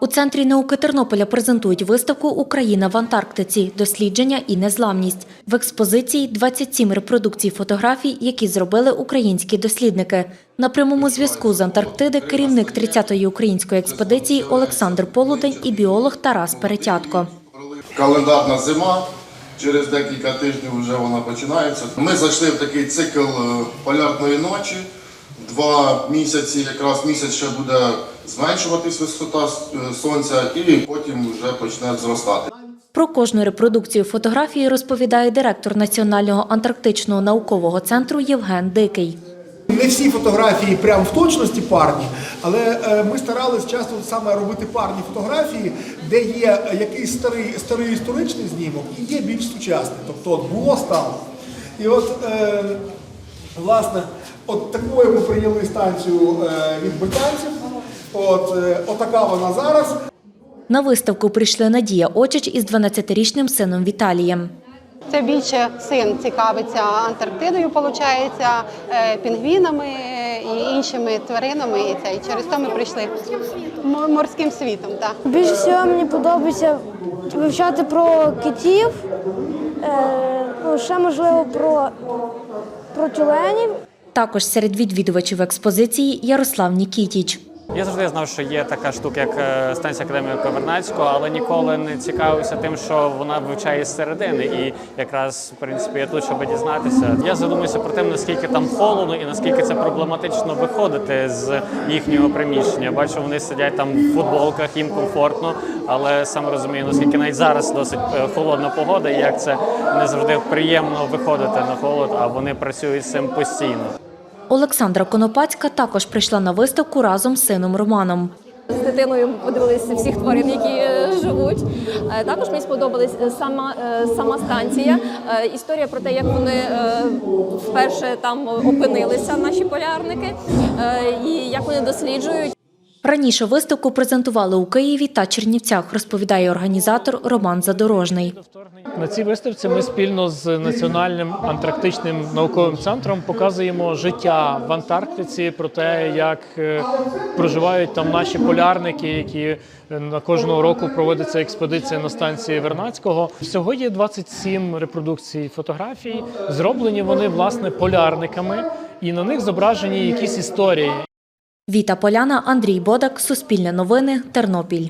У центрі науки Тернополя презентують виставку Україна в Антарктиці. Дослідження і незламність. В експозиції 27 репродукцій фотографій, які зробили українські дослідники. На прямому зв'язку з Антарктиди керівник 30-ї української експедиції Олександр Полудень і біолог Тарас Перетятко. Календарна зима. Через декілька тижнів вже вона починається. Ми зайшли в такий цикл е, полярної ночі. Два місяці, якраз місяць ще буде зменшуватись висота е, сонця, і потім вже почне зростати. Про кожну репродукцію фотографії розповідає директор Національного антарктичного наукового центру Євген Дикий. Не всі фотографії прямо в точності парні, але е, ми старались часто саме робити парні фотографії, де є якийсь старий, старий історичний знімок і є більш сучасний. Тобто от було стало. І от, е, власне, от такою ми прийняли станцію від британців. От, е, отака вона зараз. На виставку прийшли Надія Очич із 12-річним сином Віталієм. Це більше син цікавиться Антарктидою, виходить, пінгвінами і іншими тваринами. І це і через то ми прийшли морським світом. Так. Більше всього мені подобається вивчати про китів, е, ну, ще можливо про, про тюленів. Також серед відвідувачів експозиції Ярослав Нікітіч. Я завжди знав, що є така штука, як е, станція академії Ковернацького, але ніколи не цікавився тим, що вона вивчає з середини. І якраз в принципі я тут, щоб дізнатися. Я задумуюся про те, наскільки там холодно і наскільки це проблематично виходити з їхнього приміщення. Бачу, вони сидять там в футболках, їм комфортно, але сам розумію, наскільки навіть зараз досить е, холодна погода, і як це не завжди приємно виходити на холод, а вони працюють з цим постійно. Олександра Конопацька також прийшла на виставку разом з сином Романом. З дитиною подивилися всіх тварин, які е, живуть. Е, Також мені сподобалась е, сама, сама станція. Історія про те, як вони вперше там опинилися, наші полярники, і як вони досліджують. Раніше виставку презентували у Києві та Чернівцях, розповідає організатор Роман Задорожний. На цій виставці ми спільно з Національним антарктичним науковим центром показуємо життя в Антарктиці, про те, як е, проживають там наші полярники, які е, на кожного року проводиться експедиція на станції Вернацького. Всього є 27 репродукцій фотографій. Зроблені вони власне полярниками, і на них зображені якісь історії. Віта Поляна, Андрій Бодак, Суспільне новини, Тернопіль.